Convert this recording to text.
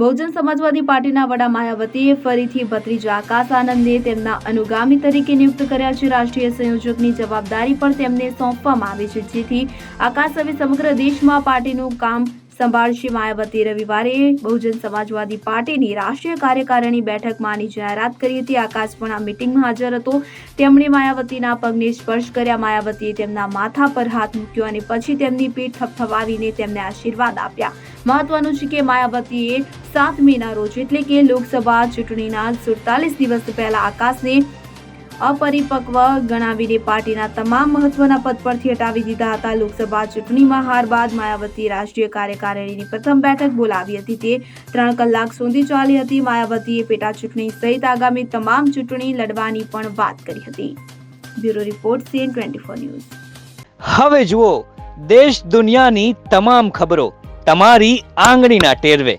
બહુજન સમાજવાદી પાર્ટીના વડા માયાવતીએ ફરીથી ભત્રીજા આકાશ આનંદને તેમના અનુગામી તરીકે નિયુક્ત કર્યા છે. રાષ્ટ્રીય સંયોજકની જવાબદારી પણ તેમને સોંપવામાં આવી છે. જેથી આકાશ હવે સમગ્ર દેશમાં પાર્ટીનું કામ સંભાળશે માયાવતી. રવિવારે બહુજન સમાજવાદી પાર્ટીની રાષ્ટ્રીય કાર્યકારિણી બેઠકમાં આની જાહેરાત કરી હતી. આકાશ પણ આ મિટિંગમાં હાજર હતો. તેમણે માયાવતીના પગને સ્પર્શ કર્યા. માયાવતીએ તેમના માથા પર હાથ મૂક્યો અને પછી તેમની પીઠ થપથપાવીને તેમને આશીર્વાદ આપ્યા. મહત્વનું છે કે માયાવતીએ સાત મેના રોજ એટલે કે લોકસભા ચૂંટણીના સુડતાલીસ દિવસ પહેલા આકાશને અપરિપક્વ ગણાવીને પાર્ટીના તમામ મહત્વના પદ પરથી હટાવી દીધા હતા. લોકસભા ચૂંટણીમાં હાર બાદ માયાવતી રાષ્ટ્રીય કાર્યકારિણીની પ્રથમ બેઠક બોલાવી હતી. તે ત્રણ કલાક સુધી ચાલી હતી. માયાવતીએ પેટા ચૂંટણી સહિત આગામી તમામ ચૂંટણી લડવાની પણ વાત કરી હતી. Bureau report CN twenty four news. હવે જુઓ, દેશ દુનિયાની તમામ ખબરો તમારી આંગળીના ટેરવે.